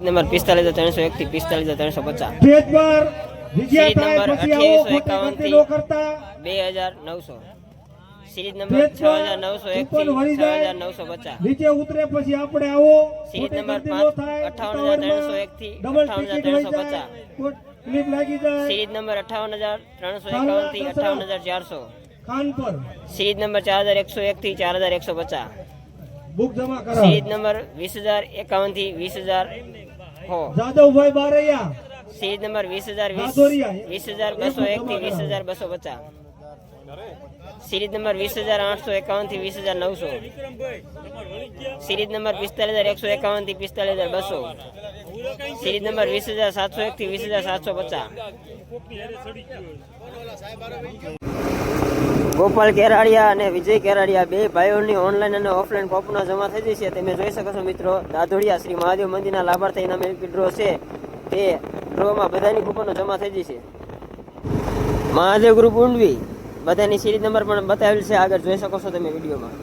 Number પિસ્તાલીસ હજાર ત્રણસો એક થી પિસ્તાલીસ હજાર ત્રણસો પચાસ. સીટ નંબર અઠ્યાવીસો આવો 2851 ખોટી ગણતરી થી બે હજાર નવસો. સિરીઝ નંબર છ હજાર નવસો એક થી છ હજાર નવસો પચાસ. નીચે ઉતરે પછી આપણે આવો. સિરીઝ નંબર ગણતરી પાંચ ન હજાર ત્રણસો એક થી અઠાવન હજાર ત્રણસો પચાસ. સિરીઝ નંબર અઠ્ઠાવન હજાર ત્રણસો એકાવનથી અઠાવન હજાર ચારસો. ખાનપુર નંબર ચાર હજાર એકસો એક થી ચાર હજાર એકસો પચાસ. બુક જમા કરો સિરીઝ નંબર વીસ હજાર એકાવનથી વીસ હજાર જાદવભાઈ બારૈયા. સીજ નંબર વીસ હજાર વીસ વીસ હજાર બસો એક થી વીસ હજાર બસો પચાસ. સિરીજ નંબર વીસ હજાર આઠસો એકાવનથી વીસ હજાર નવસો. સિરીજ નંબર પિસ્તાલીસ હજાર એકસો એકાવનથી પિસ્તાલીસ હજાર બસો. સિરીજ નંબર વીસ હજાર સાતસો એક થી વીસ હજાર સાતસો પચાસ. ગોપાલ કેરાડિયા અને વિજય કેરાડિયા, બે ભાઈઓની ઓનલાઈન અને ઓફલાઈન કોપનો જમા થઈ જશે તમે જોઈ શકો છો મિત્રો દાધોડિયા શ્રી મહાદેવ મંદિરના લાભાર્થી એક ડ્રો છે. તે ડ્રોમાં બધાની કૂપનો જમા થઈ જશે મહાદેવ ગ્રુપ ઊંડવી, બધાની સિરીઝ નંબર પણ બતાવેલ છે. આગળ જોઈ શકો છો તમે વિડીયોમાં.